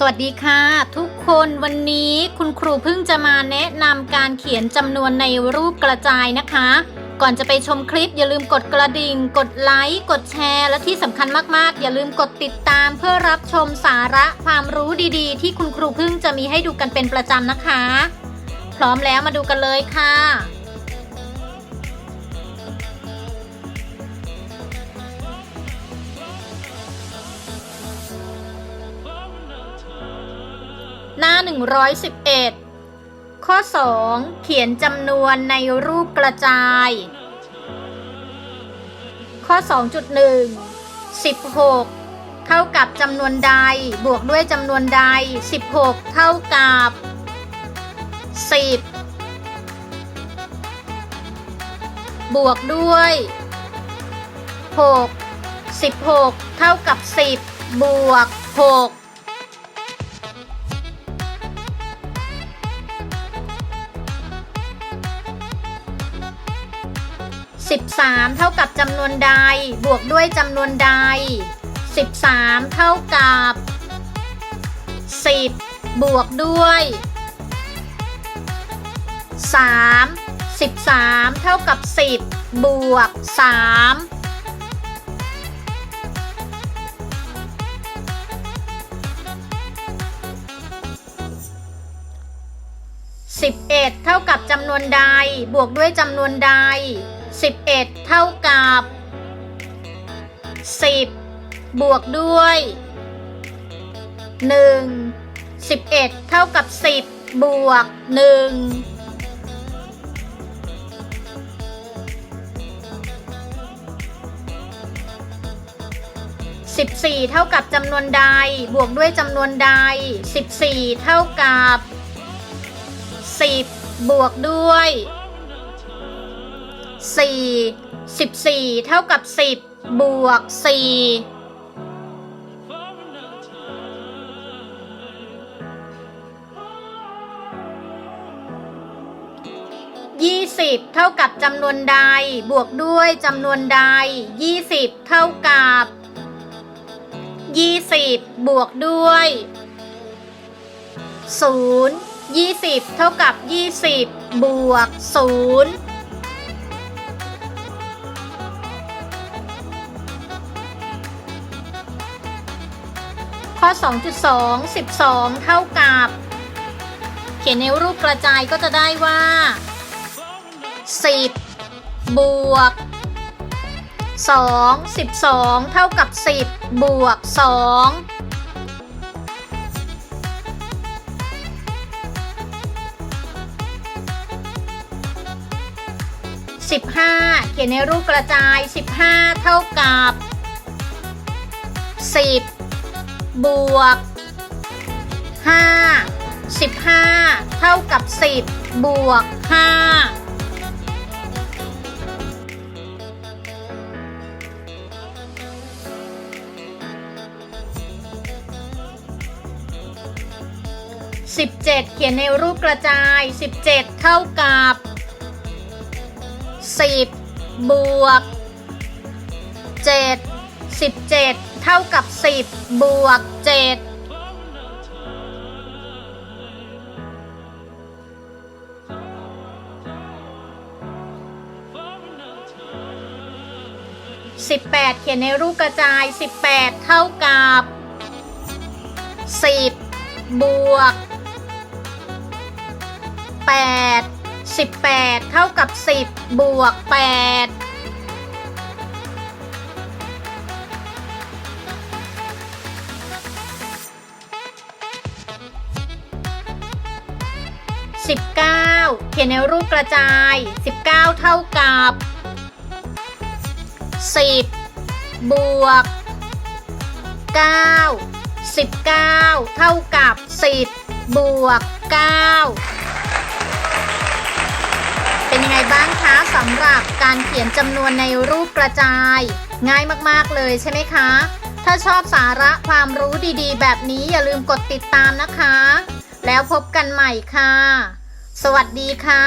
สวัสดีค่ะ ทุกคนวันนี้คุณครูเพิ่งจะมาแนะนำการเขียนจำนวนในรูปกระจายนะคะ ก่อนจะไปชมคลิปอย่าลืมกดกระดิ่ง กดไลค์กดแชร์ และที่สำคัญมากๆ อย่าลืมกดติดตามเพื่อรับชมสาระความรู้ดีๆ ที่คุณครูเพิ่งจะมีให้ดูกันเป็นประจำนะคะ พร้อมแล้วมาดูกันเลยค่ะ หน้า 111 ข้อ 2 เขียนจำนวนในรูปกระจาย ข้อ 2.1 16 เท่ากับจำนวนใด บวกด้วยจำนวนใด 16 เท่ากับ 10 บวกด้วย 6 16 เท่ากับ 10 บวก 6 13 เท่ากับจำนวนใด บวกด้วยจำนวนใด 13 เท่ากับ 10 บวกด้วย 3 13 เท่ากับ 10 บวก3 11เท่ากับจำนวนใด บวกด้วยจำนวนใด 11 เท่ากับ 10 บวกด้วย 1 11 เท่ากับ 10 บวก1 14เท่ากับจำนวนใด บวกด้วยจำนวนใด14เท่ากับ10บวกด้วย 4 14 เท่ากับ 10 บวก 4ยี่สิบเท่ากับจำนวนใด บวกด้วยจำนวนใดยี่สิบเท่ากับยี่สิบบวกด้วยศูนย์ยี่สิบเท่ากับยี่สิบบวกศูนย์ ข้อ 2.2 12 เท่ากับ เขียนในรูปกระจายก็จะได้ว่า 10 บวก 2 12 เท่ากับ 10 บวก2 15เขียนในรูปกระจาย15เท่ากับ10บ บวก 5 15 เท่ากับ 10 บวก 5สิบเจ็ดเขียนในรูปกระจายสิบเจ็ดเท่ากับสิบบวกเจ็ดสิบเจ็ด ท่ากับ 10 บวก7 18เขียนในรูปกระจาย18เท่ากับ10บวก8 18เท่ากับ10บวก8 19 เขียนในรูปกระจาย 19 เท่ากับ 10 บวก 9 19 เท่ากับ 10 บวก 9 เป็นยังไงบ้างคะสำหรับการเขียนจำนวนในรูปกระจาย ง่ายมาก ๆ เลยใช่ไหมคะ ถ้าชอบสาระความรู้ดีๆ แบบนี้อย่าลืมกดติดตามนะคะ แล้วพบกันใหม่ค่ะ สวัสดีค่ะ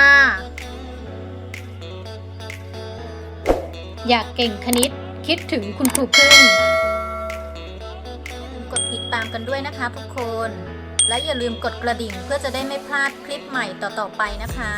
อยากเก่งคณิตคิดถึงคุณครูพึ่งกดติดตามกันด้วยนะคะทุกคน และอย่าลืมกดกระดิ่งเพื่อจะได้ไม่พลาดคลิปใหม่ต่อๆไปนะคะ